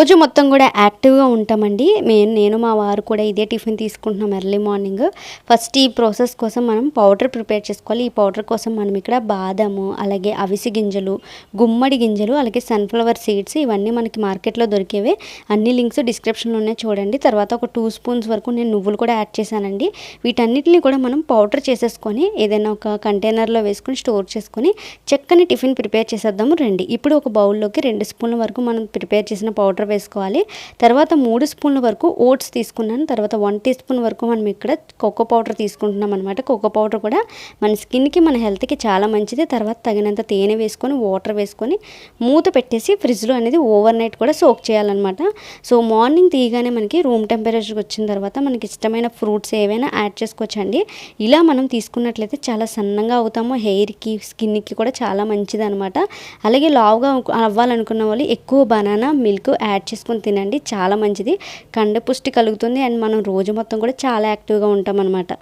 రోజు మొత్తం కూడా యాక్టివ్గా ఉంటామండి. మేము నేను మా వారు కూడా ఇదే టిఫిన్ తీసుకుంటున్నాం ఎర్లీ మార్నింగ్. ఫస్ట్ ఈ ప్రాసెస్ కోసం మనం పౌడర్ ప్రిపేర్ చేసుకోవాలి. ఈ పౌడర్ కోసం మనం ఇక్కడ బాదము అలాగే అవిసి గింజలు గుమ్మడి గింజలు అలాగే సన్ఫ్లవర్ సీడ్స్ ఇవన్నీ మనకి మార్కెట్లో దొరికేవే. అన్ని లింక్స్ డిస్క్రిప్షన్లోనే చూడండి. తర్వాత ఒక టూ స్పూన్స్ వరకు నేను నువ్వులు కూడా యాడ్ చేశానండి. వీటన్నిటిని కూడా మనం పౌడర్ చేసేసుకొని ఏదైనా ఒక కంటైనర్లో వేసుకొని స్టోర్ చేసుకొని చక్కని టిఫిన్ ప్రిపేర్ చేసేద్దాము. రండి. ఇప్పుడు ఒక బౌల్లోకి రెండు స్పూన్ల వరకు మనం ప్రిపేర్ చేసిన పౌడర్ వేసుకోవాలి. తర్వాత మూడు స్పూన్ల వరకు ఓట్స్ తీసుకున్నాను. తర్వాత వన్ టీ స్పూన్ వరకు మనం ఇక్కడ కోకో పౌడర్ తీసుకుంటున్నాం అనమాట కోకో పౌడర్ కూడా మన స్కిన్కి మన హెల్త్కి చాలా మంచిది. తర్వాత తగినంత తేనె వేసుకొని వాటర్ వేసుకొని మూత పెట్టేసి ఫ్రిడ్జ్లో అనేది ఓవర్ నైట్ కూడా సోక్ చేయాలన్నమాట. సో మార్నింగ్ తీయగానే మనకి రూమ్ టెంపరేచర్కి వచ్చిన తర్వాత మనకి ఇష్టమైన ఫ్రూట్స్ ఏవైనా యాడ్ చేసుకోవచ్చండి. ఇలా మనం తీసుకున్నట్లయితే చాలా సన్నగా అవుతాము. హెయిర్కి స్కిన్కి కూడా చాలా మంచిది అనమాట అలాగే లావుగా అవ్వాలనుకున్న వాళ్ళు ఎక్కువ బనానా మిల్క్ యాడ్ చేసుకొని తినండి. చాలా మంచిది. కండ పుష్టి కలుగుతుంది. అండ్ మనం రోజు మొత్తం కూడా చాలా యాక్టివ్గా ఉంటాం అనమాట